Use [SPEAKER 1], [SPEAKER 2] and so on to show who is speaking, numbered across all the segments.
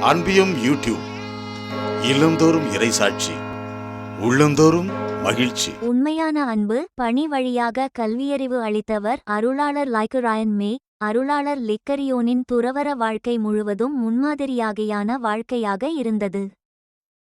[SPEAKER 1] அன்பியும் YouTube இல்லந்தோறும் இறைசாட்சி உள்ளந்தோறும் மகிழ்ச்சி.
[SPEAKER 2] உண்மையான அன்பு பணி வழியாக கல்வியறிவு அளித்தவர் அருளாளர் லாய்குராயன் மே. அருளாளர் லிக்கரியோனின் துறவர வாழ்க்கை முழுவதும் முன்மாதிரியாகையான வாழ்க்கையாக இருந்தது.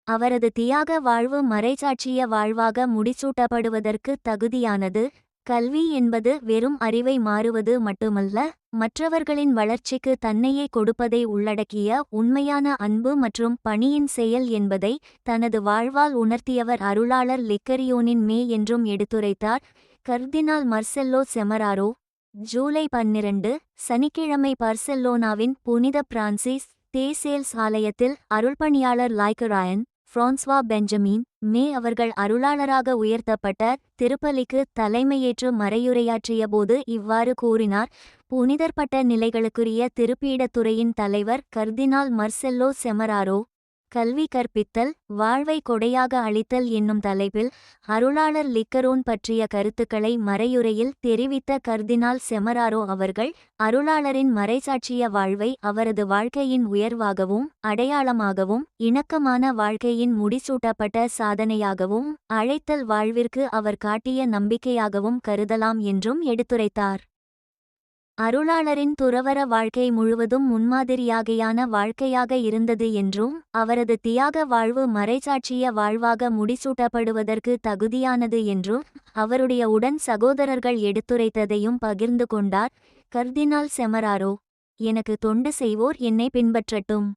[SPEAKER 2] அவரது தியாக வாழ்வு மறைச்சாட்சிய வாழ்வாக முடிசூட்டப்படுவதற்கு தகுதியானது. கல்வி என்பது வெறும் அறிவை மாறுவது மட்டுமல்ல மற்றவர்களின் வளர்ச்சிக்கு தன்னையே கொடுப்பதை உள்ளடக்கிய உண்மையான அன்பு மற்றும் பணியின் செயல் என்பதை தனது வாழ்வால் உணர்த்தியவர் அருளாளர் லிக்கரியோனின் மே என்றும் எடுத்துரைத்தார். கர்தினால் மர்செல்லோ செமராரோ ஜூலை பன்னிரண்டு சனிக்கிழமை பார்செல்லோனாவின் புனித பிரான்சிஸ் தேசேல்ஸ் ஆலயத்தில் அருள்பணியாளர் லாய்கராயன் பிரான்ஸ்வா பெஞ்சமின் மே அவர்கள் அருளாளராக உயர்த்தப்பட்ட திருப்பலிக்கு தலைமையேற்று மறையுரையாற்றியபோது இவ்வாறு கூறினார் புனிதர்பட்ட நிலைகளுக்குரிய திருப்பீடத்துறையின் தலைவர் கர்தினால் மர்செல்லோ செமராரோ கல்வி கற்பித்தல் வாழ்வை கொடையாக அளித்தல் என்னும் தலைப்பில் அருளாளர் லிக்கரோன் பற்றிய கருத்துக்களை மறையுரையில் தெரிவித்த கர்தினால் செமராரோ அவர்கள் அருளாளரின் மறைசாட்சிய வாழ்வை அவரது வாழ்க்கையின் உயர்வாகவும் அடையாளமாகவும் இணக்கமான வாழ்க்கையின் முடிசூட்டப்பட்ட சாதனையாகவும் அழைத்தல் வாழ்விற்கு அவர் காட்டிய நம்பிக்கையாகவும் கருதலாம் என்றும் எடுத்துரைத்தார். அருளாளரின் துறவற வாழ்க்கை முழுவதும் முன்மாதிரியாகையான வாழ்க்கையாக இருந்தது என்றும் அவரது தியாக வாழ்வு மறைசாட்சிய வாழ்வாக முடிசூட்டப்படுவதற்கு தகுதியானது என்றும் அவருடைய உடன் சகோதரர்கள் எடுத்துரைத்ததையும் பகிர்ந்து கொண்டார். கர்தினால் செமராரோ எனக்கு தொண்டு செய்வோர் என்னை பின்பற்றட்டும்.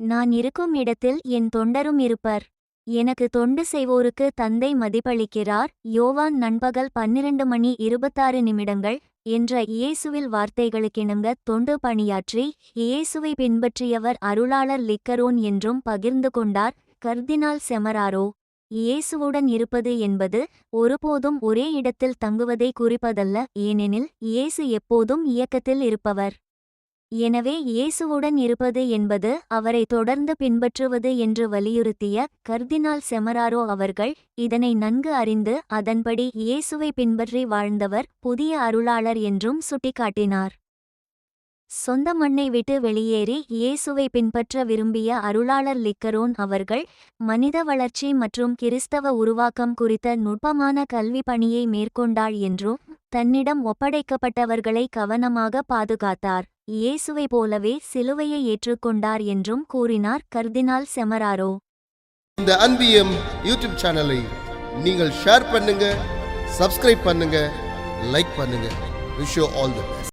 [SPEAKER 2] நான் இருக்கும் இடத்தில் என் தொண்டரும் இருப்பர். எனக்கு தொண்டு செய்வோருக்கு தந்தை மதிப்பளிக்கிறார். யோவான் நண்பகல் பன்னிரண்டு மணி இருபத்தாறு நிமிடங்கள் என்ற இயேசுவில் வார்த்தைகளுக்கிணங்க தொண்டு பணியாற்றி இயேசுவை பின்பற்றியவர் அருளாளர் லிக்கரோன் என்றும் பகிர்ந்து கொண்டார். கர்தினால் செமராரோ இயேசுவுடன் இருப்பது என்பது ஒருபோதும் ஒரே இடத்தில் தங்குவதை குறிப்பதல்ல ஏனெனில் இயேசு எப்போதும் இயக்கத்தில் இருப்பவர். எனவே இயேசுவுடன் இருப்பது என்பது அவரை தொடர்ந்து பின்பற்றுவது என்று வலியுறுத்திய கர்தினால் செமராரோ அவர்கள் இதனை நன்கு அறிந்து அதன்படி இயேசுவை பின்பற்றி வாழ்ந்தவர் புதிய அருளாளர் என்றும் சுட்டிக்காட்டினார். சொந்த மண்ணை விட்டு வெளியேறி இயேசுவை பின்பற்ற விரும்பிய அருளாளர் லிக்கரோன் அவர்கள் மனித வளர்ச்சி மற்றும் கிறிஸ்தவ உருவாக்கம் குறித்த நுட்பமான கல்வி பணியை மேற்கொண்டாள் என்றும் தன்னிடம் ஒப்படைக்கப்பட்டவர்களை கவனமாக பாதுகாத்தார். இயேசுவை போலவே சிலுவையை ஏற்றுக்கொண்டார் என்றும் கூறினார். கர்தினால் செமராரோ.
[SPEAKER 3] இந்த அன்பியம் யூடியூப் சேனலை நீங்கள் ஷேர் பண்ணுங்க சப்ஸ்கிரைப் பண்ணுங்க லைக் பண்ணுங்க. Wish all the best